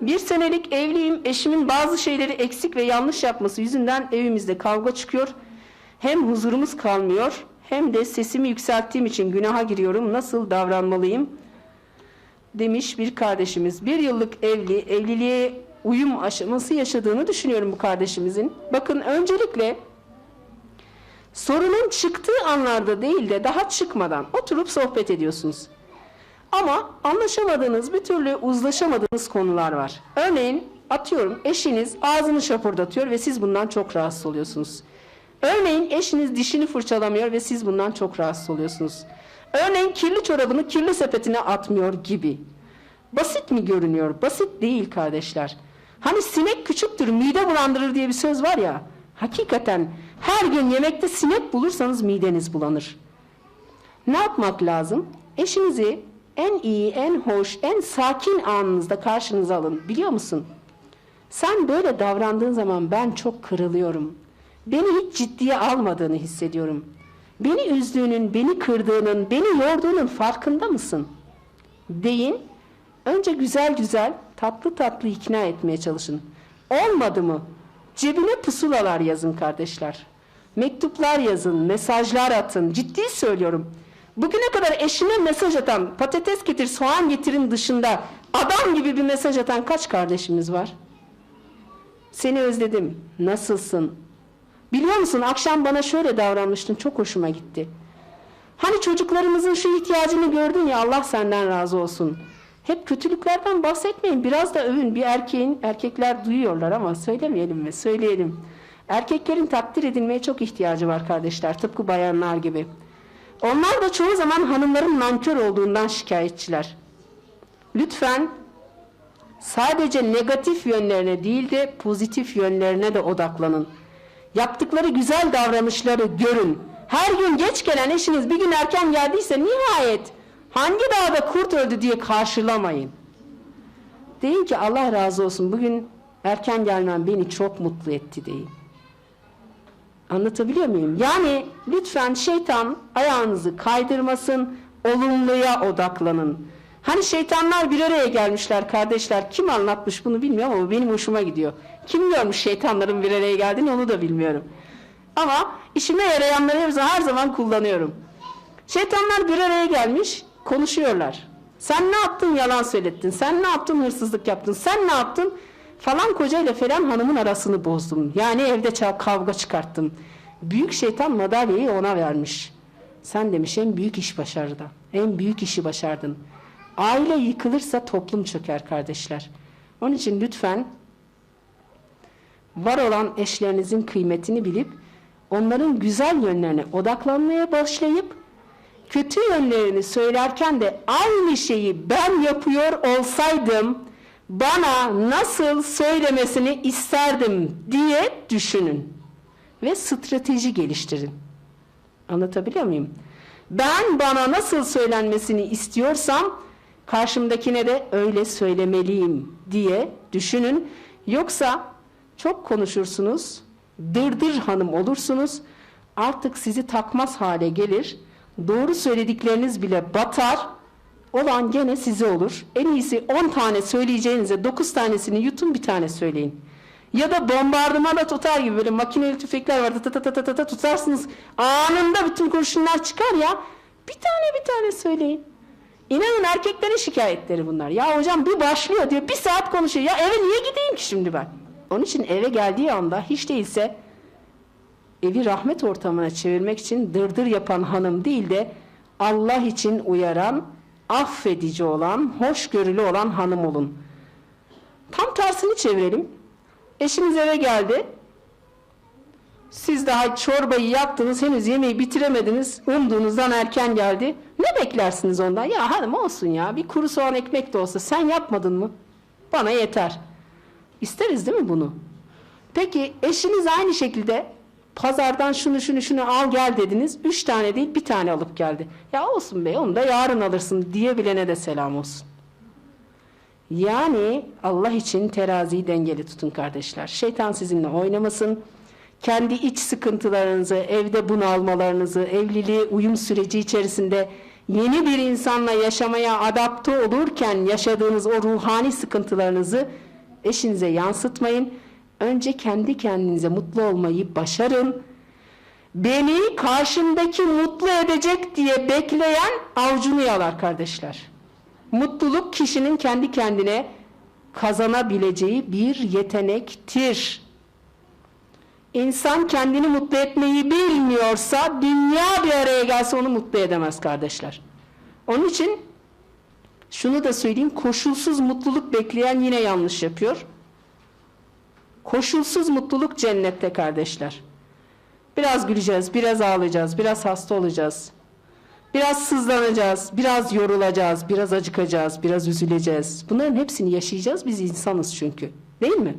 Bir senelik evliyim. Eşimin bazı şeyleri eksik ve yanlış yapması yüzünden evimizde kavga çıkıyor. Hem huzurumuz kalmıyor hem de sesimi yükselttiğim için günaha giriyorum. Nasıl davranmalıyım? Demiş bir kardeşimiz. Bir yıllık evli, evliliğe uyum aşaması yaşadığını düşünüyorum bu kardeşimizin. Bakın öncelikle sorunun çıktığı anlarda değil de daha çıkmadan oturup sohbet ediyorsunuz. Ama anlaşamadığınız, bir türlü uzlaşamadığınız konular var. Örneğin atıyorum eşiniz ağzını şapırdatıyor ve siz bundan çok rahatsız oluyorsunuz. Örneğin eşiniz dişini fırçalamıyor ve siz bundan çok rahatsız oluyorsunuz. Örneğin kirli çorabını kirli sepetine atmıyor gibi. Basit mi görünüyor? Basit değil kardeşler. Hani sinek küçüktür, mide bulandırır diye bir söz var ya. Hakikaten her gün yemekte sinek bulursanız mideniz bulanır. Ne yapmak lazım? Eşinizi en iyi, en hoş, en sakin anınızda karşınıza alın. Biliyor musun? Sen böyle davrandığın zaman ben çok kırılıyorum. Beni hiç ciddiye almadığını hissediyorum. Beni üzdüğünün, beni kırdığının, beni yorduğunun farkında mısın? Deyin. Önce güzel güzel, tatlı tatlı ikna etmeye çalışın. Olmadı mı? Cebine pusulalar yazın kardeşler. Mektuplar yazın, mesajlar atın. Ciddi söylüyorum. Bugüne kadar eşine mesaj atan, patates getir, soğan getirin dışında adam gibi bir mesaj atan kaç kardeşimiz var? Seni özledim. Nasılsın? Biliyor musun akşam bana şöyle davranmıştın. Çok hoşuma gitti. Hani çocuklarımızın şu ihtiyacını gördün ya Allah senden razı olsun. Hep kötülüklerden bahsetmeyin. Biraz da övün. Bir erkeğin, erkekler duyuyorlar ama söylemeyelim mi? Söyleyelim. Erkeklerin takdir edilmeye çok ihtiyacı var kardeşler. Tıpkı bayanlar gibi. Onlar da çoğu zaman hanımların nankör olduğundan şikayetçiler. Lütfen sadece negatif yönlerine değil de pozitif yönlerine de odaklanın. Yaptıkları güzel davranışları görün. Her gün geç gelen eşiniz bir gün erken geldiyse nihayet hangi dağda kurt öldü diye karşılamayın. Deyin ki Allah razı olsun bugün erken gelmem beni çok mutlu etti deyin. Anlatabiliyor muyum? Yani lütfen şeytan ayağınızı kaydırmasın, olumluya odaklanın. Hani şeytanlar bir araya gelmişler kardeşler. Kim anlatmış bunu bilmiyorum ama benim hoşuma gidiyor. Kim görmüş şeytanların bir araya geldiğini onu da bilmiyorum. Ama işime yarayanları her zaman kullanıyorum. Şeytanlar bir araya gelmiş, konuşuyorlar. Sen ne yaptın yalan söylettin, sen ne yaptın hırsızlık yaptın, sen ne yaptın falan kocayla falan hanımın arasını bozdum. Yani evde kavga çıkarttım. Büyük şeytan madalyayı ona vermiş. Sen demiş en büyük iş başardı. En büyük işi başardın. Aile yıkılırsa toplum çöker kardeşler. Onun için lütfen var olan eşlerinizin kıymetini bilip onların güzel yönlerine odaklanmaya başlayıp kötü yönlerini söylerken de aynı şeyi ben yapıyor olsaydım bana nasıl söylemesini isterdim diye düşünün ve strateji geliştirin. Anlatabiliyor muyum? Ben bana nasıl söylenmesini istiyorsam karşımdakine de öyle söylemeliyim diye düşünün. Yoksa çok konuşursunuz, dırdır hanım olursunuz, artık sizi takmaz hale gelir, doğru söyledikleriniz bile batar, olan gene size olur. En iyisi 10 tane söyleyeceğinize 9 tanesini yutun bir tane söyleyin. Ya da bombardımana tutar gibi böyle makineli tüfekler var ta ta ta ta ta tutarsınız anında bütün kurşunlar çıkar ya bir tane bir tane söyleyin. İnanın erkeklerin şikayetleri bunlar. Ya hocam bir başlıyor diyor bir saat konuşuyor. Ya eve niye gideyim ki şimdi ben? Onun için eve geldiği anda hiç değilse evi rahmet ortamına çevirmek için dırdır yapan hanım değil de Allah için uyaran, affedici olan, hoşgörülü olan hanım olun. Tam tersini çevirelim. Eşiniz eve geldi. Siz daha çorbayı yaptınız, henüz yemeği bitiremediniz. Umduğunuzdan erken geldi. Ne beklersiniz ondan? Ya hanım olsun ya, bir kuru soğan ekmek de olsa sen yapmadın mı? Bana yeter. İsteriz değil mi bunu? Peki eşiniz aynı şekilde pazardan şunu şunu şunu al gel dediniz. Üç tane değil bir tane alıp geldi. Ya olsun be onu da yarın alırsın diyebilene de selam olsun. Yani Allah için teraziyi dengeli tutun kardeşler. Şeytan sizinle oynamasın. Kendi iç sıkıntılarınızı, evde bunalmalarınızı, evliliğe uyum süreci içerisinde yeni bir insanla yaşamaya adapte olurken yaşadığınız o ruhani sıkıntılarınızı eşinize yansıtmayın. Önce kendi kendinize mutlu olmayı başarın. Beni karşımdaki mutlu edecek diye bekleyen avucunu yalar kardeşler. Mutluluk kişinin kendi kendine kazanabileceği bir yetenektir. İnsan kendini mutlu etmeyi bilmiyorsa dünya bir araya gelse onu mutlu edemez kardeşler. Onun için şunu da söyleyeyim koşulsuz mutluluk bekleyen yine yanlış yapıyor. Koşulsuz mutluluk cennette kardeşler. Biraz güleceğiz, biraz ağlayacağız, biraz hasta olacağız. Biraz sızlanacağız, biraz yorulacağız, biraz acıkacağız, biraz üzüleceğiz. Bunların hepsini yaşayacağız biz insanız çünkü. Değil mi?